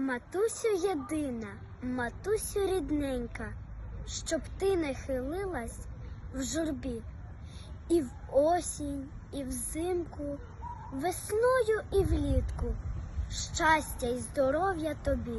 Матусю єдина, матусю рідненька, щоб ти не хилилась в журбі, і в осінь, і взимку, весною і влітку, щастя й здоров'я тобі.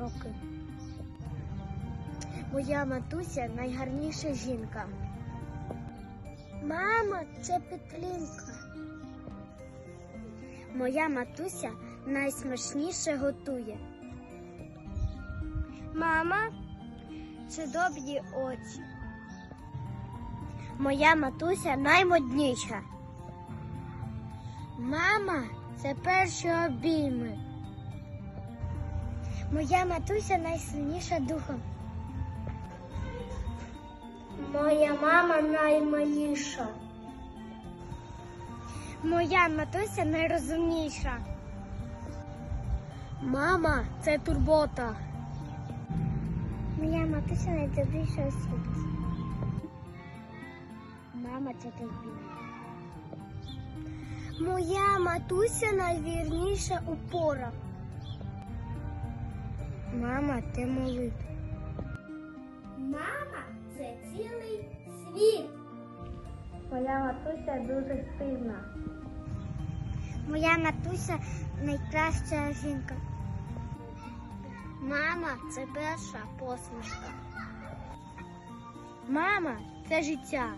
кроки. Моя матуся найгарніша жінка. Мама, це Петринка. Моя матуся найсмачніше готує. Мама, це добрі очі. Моя матуся наймодніша. Мама, це перші обійми. Моя матуся найсильніша духом. Моя мама наймиліша. Моя матуся найрозумніша. Мама, це турбота. Моя матуся найдобріша у світі. Мама це тобі. Моя матуся найвірніша у порах. Мама, ти молитва. Мама це цілий світ. Моя матуся дуже сильна. Моя матуся найкраща жінка. Мама це перша посмішка. Мама це життя.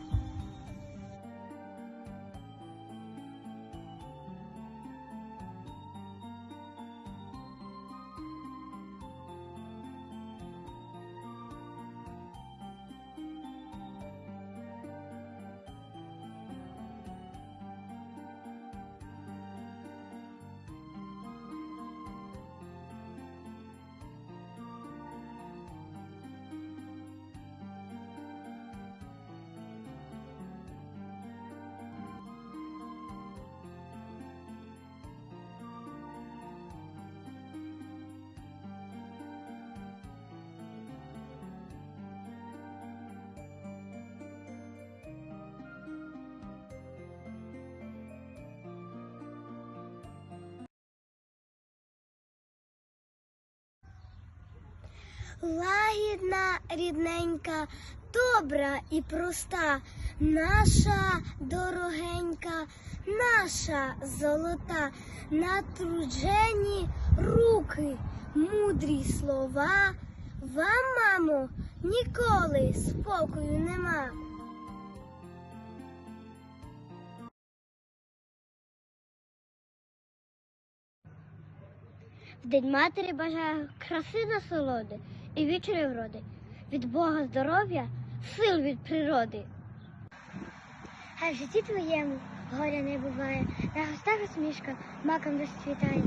лагідна, рідненька, добра і проста, наша дорогенька, наша золота, натруджені руки, мудрі слова. Вам, мамо, ніколи спокою нема. В День матері бажаю краси насолоди і вічері вроди. Від Бога здоров'я, сил від природи. А в житті твоєму горя не буває, на гостах усмішка маком розцвітає.